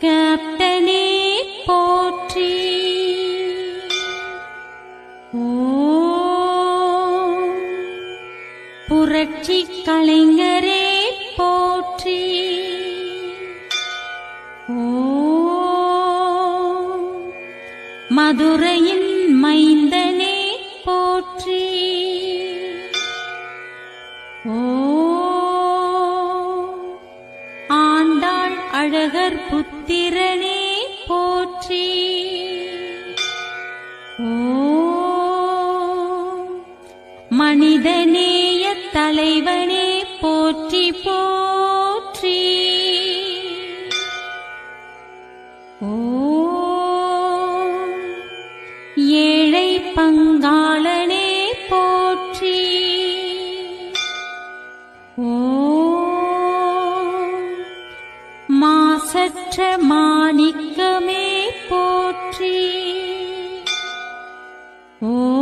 கேப்டனே போற்றி. புரட்சி கலைஞரே போற்றி. மதுரையின் மைந்தனே போற்றி. ஓ அழகர் புத்திரனே போற்றி. ஓ மனிதநேய தலைவனே போற்றி போற்றி. ஓ ஏழை பங்காளனே போற்றி. ஓ மாசற்ற மாணிக்கமே போற்றி. ஓ